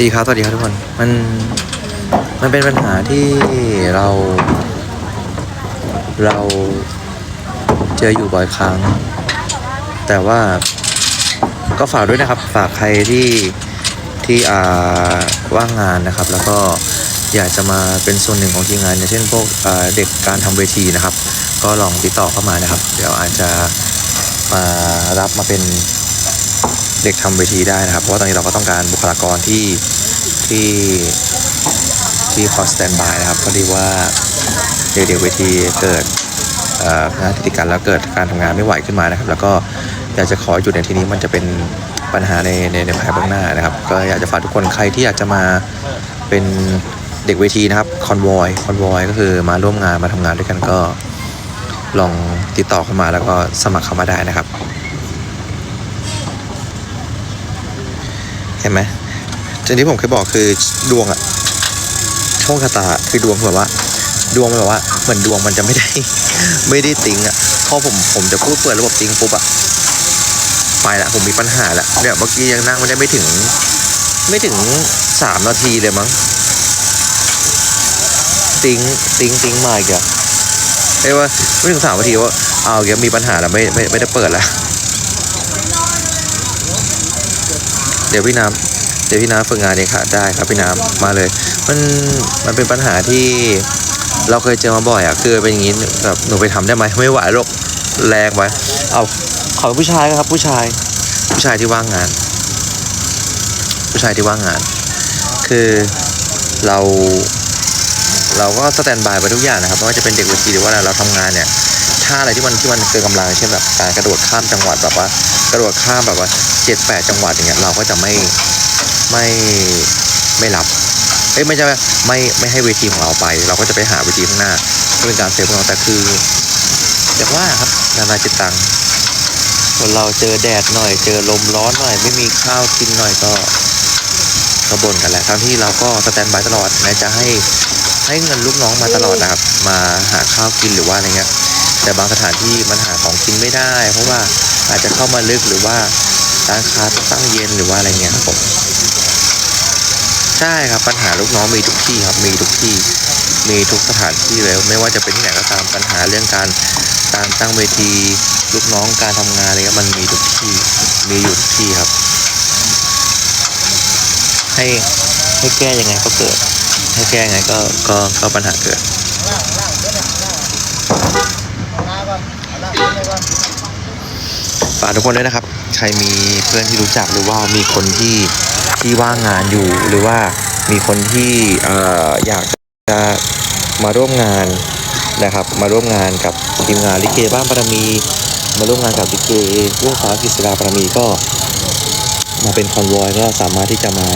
ดีครับสวัสดีครับทุกคน มัน มันเป็นปัญหาที่เรา เราเจออยู่บ่อยครั้ง แต่ว่าก็ฝากด้วยนะครับ ฝากใครที่ที่อ่าว่างงานนะครับ แล้วก็อยากจะมาเป็นส่วนหนึ่งของทีมงานอย่างเช่นพวกเด็กการทำเวทีนะครับ ก็ลองติดต่อเข้ามานะครับ เดี๋ยวอาจจะมารับมาเป็น เด็กทำเวทีได้นะครับ เพราะว่าตอนนี้เราก็ต้องการบุคลากรที่ที่ที่คอสแตนบายนะครับพอดีว่าเด็กๆเวทีเกิดงานติดกันแล้วเกิดการทำงานไม่ไหวขึ้นมานะครับ แล้วก็อยากจะขอหยุดในที่นี้มันจะเป็นปัญหาในในในภายเบื้องหน้านะครับ ก็อยากจะฝากทุกคนใครที่อยากจะมาเป็นเด็กเวทีนะครับคอนวอยคอนวอยก็คือมาร่วมงานมาทำงานด้วยกันก็ลองติดต่อเข้ามาแล้วก็สมัครเข้ามาได้นะครับ ห็นไหมจนที่ผมเคยบอกคือดวงอะโชคชะตาคือดวงแบบว่า ดวงมันแบบว่าเหมือนดวงมันจะไม่ได้ ไม่ได้ติงอะพอผมผมจะพูดเปิดระบบติงปุ๊บอะไปละผมมีปัญหาละเนี่ยเมื่อกี้ยังนั่งไม่ได้ไม่ถึง ไม่ถึงสามนาทีเลยมั้งติงติงติงมาอีกอะเอ้ยว่าไม่ถึงสามนาทีว่าเอาเดี๋ยมีปัญหาแล้วไม่ไม่ไม่ได้เปิดละ เดี๋ยวพี่น้ำเดี๋ยวพี่น้ำฝึกงานเองค่ะได้ครับพี่น้ำมาเลย มันมันเป็นปัญหาที่เราเคยเจอมาบ่อยอะคือเป็นอย่างนี้แบบหนูไปทำได้ไหมไม่ไหวหรอกแรงไปเอาขอผู้ชายนครับ ผู้ชาย ผู้ชายที่ว่างงาน ผู้ชายที่ว่างงาน คือเราเราก็สแตนบายไปทุกอย่างนะครับไม่ว่าจะเป็นเด็กเวทีหรือว่าอะไรเราทำงานเนี่ย ถ้าอะไรที่มันที่มันเกินกำลังเช่นแบบการกระโดดข้ามจังหวัดแบบว่า กระโดดข้ามแบบว่าเจ็ดแปดจังหวัดอย่างเงี้ยเราก็จะไม่ไม่ไม่รับเอ้ยไม่ใช่ไม่ไม่ให้เวทีของเราไป เราก็จะไปหาเวทีข้างหน้าเพื่อเป็นการเซฟของเราแต่คืออย่างว่าครับนานาจิตตังคนเราเจอแดดหน่อย เจอลมร้อนหน่อย ไม่มีข้าวกินหน่อยก็ก็บ่นกันแหละทั้งที่เราก็สแตนบายตลอดแม้จะให้ให้เงินลูกน้องมาตลอดนะครับมาหาข้าวกินหรือว่าอะไรเงี้ย แต่บางสถานที่มันหาของกินไม่ได้ เพราะว่าอาจจะเข้ามาลึกหรือว่าร้านค้าตั้งเย็นหรือว่าอะไรเงี้ยครับผมใช่ครับปัญหาลูกน้องมีทุกที่ครับมีทุกที่มีทุกสถานที่เลยไม่ว่าจะเป็นที่ไหนก็ตามปัญหาเรื่องการการตั้งเวทีลูกน้องการทำงานอะไรเงี้ยมันมีทุกที่มีอยู่ทุกที่ครับ ให้ให้แก้ยังไงก็เกิด ให้แก้ยังไงก็ก็ก็ปัญหาเกิดากทุกคนด้วยนะครับ ใครมีเพื่อนที่รู้จักหรือว่ามีคนที่ที่ว่างงานอยู่ หรือว่ามีคนที่เอ่ออยากจะมาร่วมงานนะครับ มาร่วมงานกับทีมงานลิเกบ้านปรมี มาร่วมงานกับลิเกเรื่งฟ้ากิษดาปรมีก็ มาเป็นคอนวอยก็สามารถที่จะมา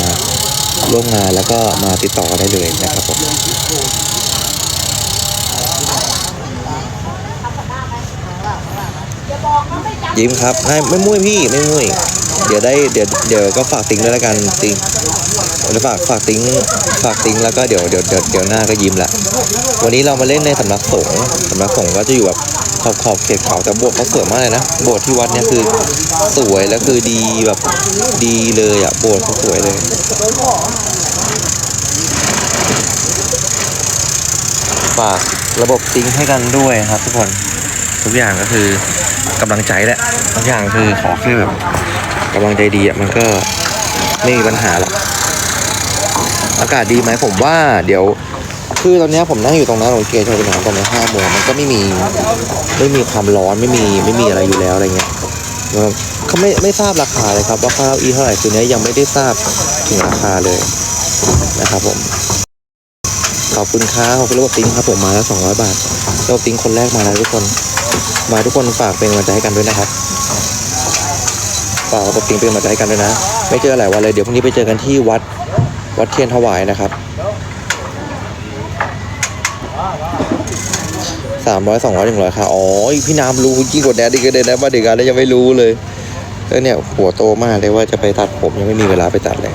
ร่วมงานแล้วก็มาติดต่อได้เลยนะครับผม ยิ้มครับไม่ไม่มุ้ยพี่ไม่มุ้ยเดี๋ยวได้เดี๋ยวเดี๋ยวก็ฝากติ้งด้วยแล้วกันติ้งเดี๋ยวฝากฝากติ้งฝากติ้งแล้วก็เดี๋ยวเดี๋ยวเดี๋ยวเดี๋ยวหน้าก็ยิ้มละวันนี้เรามาเล่นในสำนักสงฆ์สำนักสงฆ์ก็จะอยู่แบบขอบขอบเขตเขาแต่โบสถ์เขาสวยมากเลยนะโบสถ์ที่วัดเนี่ยคือสวยแล้วคือดีแบบดีเลยอะโบสถ์เขาสวยเลยฝากระบบติ้งให้กันด้วยครับทุกคนทุกอย่างก็คือ กำลังใจแหละทุกอย่างคือขอแค่แบบกำลังใจดีอะมันก็ไม่มีปัญหาหรอกอากาศดีไหมผมว่าเดี๋ยวคือตอนนี้ผมนั่งอยู่ตรงนั้นโอเคชอยเป็นของตอนนี้ห้าโมงมันก็ไม่มีไม่มีความร้อนไม่มีไม่มีอะไรอยู่แล้วอะไรเงี้ยนะครับเขาไม่ไม่ทราบราคาเลยครับ ว่าข้าวอีเท่าไหร่คือเนี้ยยังไม่ได้ทราบถึงราคาเลยนะครับผมขอบคุณครับขอบคุณระบบติ้งครับผมมาแล้วสองร้อยบาทรบติ้งคนแรกมาแล้วทุกคน มาทุกคนฝากเป็นกำลังใจให้กันด้วยนะครับฝากระบติงเป็นกำลังใจให้กันด้วยนะ ไม่เจอหลายวันเลยเดี๋ยวพรุ่งนี้ไปเจอกันที่วัดวัดเทียนถวายนะครับสามร้อยสองร้อยหนึ่งร้อยค่ะอ๋อพี่น้ำรู้ยิ่งกว่าแดดอีกเลยนะมาเด็กกันแล้วยังไม่รู้เลยเออเนี่ยหัวโตมากเลยว่าจะไปตัดผมยังไม่มีเวลาไปตัดเลย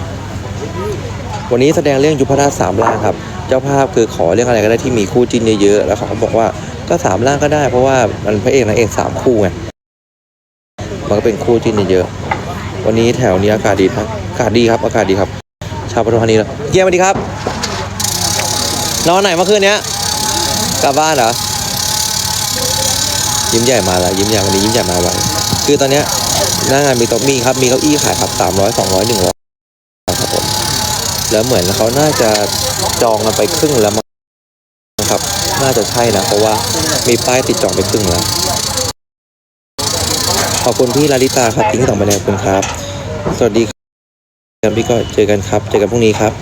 วันนี้แสดงเรื่องยุพราชสามล่างครับ เจ้าภาพคือขอเรื่องอะไรก็ได้ที่มีคู่จิ้นเยอะๆ แล้วเขาก็บอกว่าก็สามล่างก็ได้ เพราะว่ามันพระเอกนางเอกสามคู่ไง มันก็เป็นคู่จิ้นเยอะๆ วันนี้แถวนี้อากาศดีครับ อากาศดีครับ อากาศดีครับเาวปทุมธานีแล้วเยี่ยมสวัสดีครับ นอนไหนเมื่อคืนเนี้ย กลับบ้านเหรอ ยิ้มใหญ่มาแล้วยิ้มใหญ่วันนี้ยิ้มใหญ่มาไว้คือตอนเนี้ยหน้างานมีโต๊ะมีครับ มีเก้าอี้ขายครับสามร้อยสองร้อยหนึ่งร้อยครับผม แล้วเหมือนเขาน่าจะ จองกันไปครึ่งแล้วมั้งครับ น่าจะใช่นะเพราะว่ามีป้ายติดจองไปครึ่งแล้ว ขอบคุณพี่ลาลิตาครับทิ้งต่อมาแล้วคุณครับ สวัสดีครับพี่ก็เจอกันครับ เจอกันพรุ่งนี้ครับ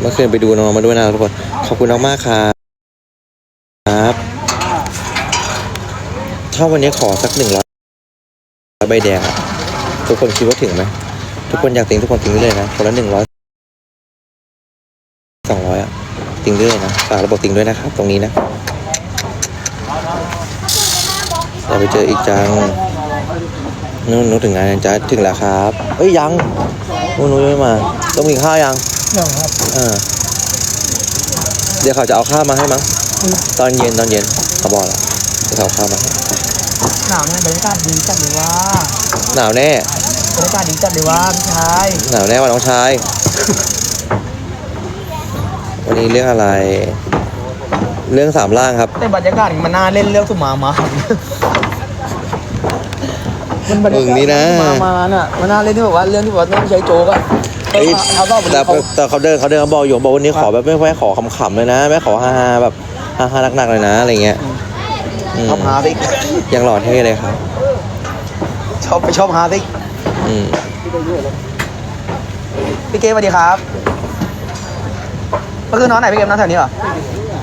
เมื่อคืนไปดูน้องมาด้วยนะทุกคน ขอบคุณน้องมากครับครับ ถ้าวันนี้ขอสักหนึ่งร้อย ใบแดงอะทุกคนคิดว่าถึงไหมทุกคนอยากติงทุกคนติงได้เลยนะคนละหนึ่งร้อยสองร้อยอะติงได้เลยนะฝากระบบติงด้วยนะครับ ตรงนี้นะอย่าไปเจออีกจังนู่นนู้นถึงงานยังจ้าถึงแล้วครับเอ้ยยังนู่นนู้นยังไม่มาต้องกินข้าวยังยังครับเออเดี๋ยวเขาจะเอาข้าวมาให้มั้งตอนเย็นตอนเย็นเขาบอกแล้วเดี๋ยวเขาเอาข้าวมาให้ หนาวเนี่ยบรรยากาศดีจัดเลยว่าหนาวแน่บรรยากาศดีจัดเลยว่าพี่ชายหนาวแน่ว่าน้องชาย วันนี้เรื่องอะไร เรื่องสามล่างครับ แต่บรรยากาศมันน่าเล่นเรื่องสุมามามันบรรยากาศมึงนี่นะสุมามาน่ะมันน่าเล่นที่แบบว่าเรื่องที่แบบว่าต้องใช้โจ๊กอะเอ้ยเอาก็แต่เขาแต่เขาเดินเขาเดินเขาบอกอยู่บอกวันนี้ขอแบบไม่ไม่ขอขำๆเลยนะ ไม่ขอฮาๆแบบฮาๆหนักๆเลยนะอะไรเงี้ย อืม ชอบฮาสิยังหล่อเท่เลยครับ ชอบไปชอบฮาสิอืม พี่เกมสวัสดีครับเมื่อคืนนอนไหนพี่เกมนอนแถวนี้เหรอ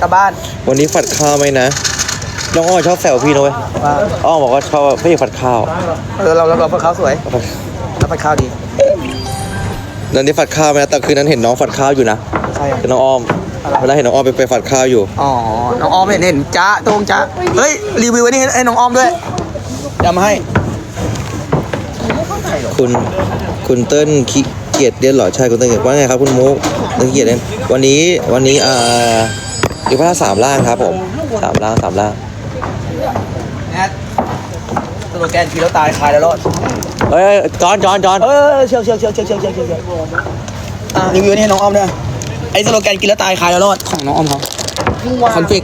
กลับบ้านวันนี้ฝัดข้าวไหมนะ น้องอ้อชอบแซวพี่นะเว้ยว่าอ้อบอกว่าชอบพี่ฝัดข้าวเออเราเราเราพัดข้าวสวยเราพัดข้าวดีนันนี้ฝัดข้าวไหมนะแต่คืนนั้นเห็นน้องฝัดข้าวอยู่นะ ใช่อะคือน้องอ้อม วัานั้เห็นน้องออมไปไปฝัดข้าวอยู่ อ๋อ น้องออมเห็นเห็นจ้าตรงจ้าเฮ้ย รีวิวไว้นี่ให้น้องออมด้วยยำมาให้ คุณคุณเติ้ลขี้เกียจเรียนเหรอใช่คุณเติ้ลเกียจว่าไงครับคุณมุกเติ้ลขี้เกียจเรียนวันนี้วันนี้อ่าอยู่พระสามล่างครับผมสามล่างสามล่างแอดตัวแกนทีแล้วตายคายแล้วรอดเฮ้ยจอนจอนจอนเออเชียวเชียวเชียวเชียวเชียวเชียวเชียวรีวิวนี่ให้น้องอ้อมด้วย ไอ้สโลแกนกินแล้วตายคายแล้วรอดของน้องออมเขาคอนฟิก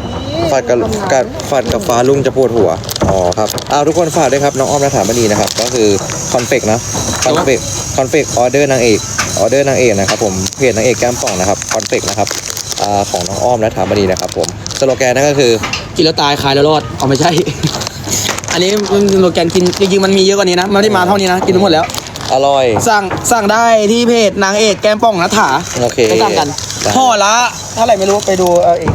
ฝัดกับกับฝัดกับฟ้าลุงจะปวดหัว อ๋อครับอ้าวทุกคนฝากด้วยครับ น้องอ้อมนัฐามณีนะครับ ก็คือคอนเฟกนะ คอนเฟกคอนเฟกออเดอร์นางเอก ออเดอร์นางเอกนะครับผม เพจนางเอกแก้มป่องนะครับ คอนเฟกนะครับอ่าของน้องอ้อมนัฐามณีนะครับผม สโลแกนนั่นก็คือ กินแล้วตายคายแล้วรอดเอาไม่ใช่ อันนี้มันสโลแกนกินจริงๆมันมีเยอะกว่านี้นะมันไม่ได้มาเท่านี้นะกินทั้งหมดแล้ว อร่อย สั่งสั่งได้ที่เพจนางเอกแก้มป่องนัฐาโอเค ไปสั่งกันได้ ห่อละเท่าไหร่ไม่รู้ไปดูเอาเอง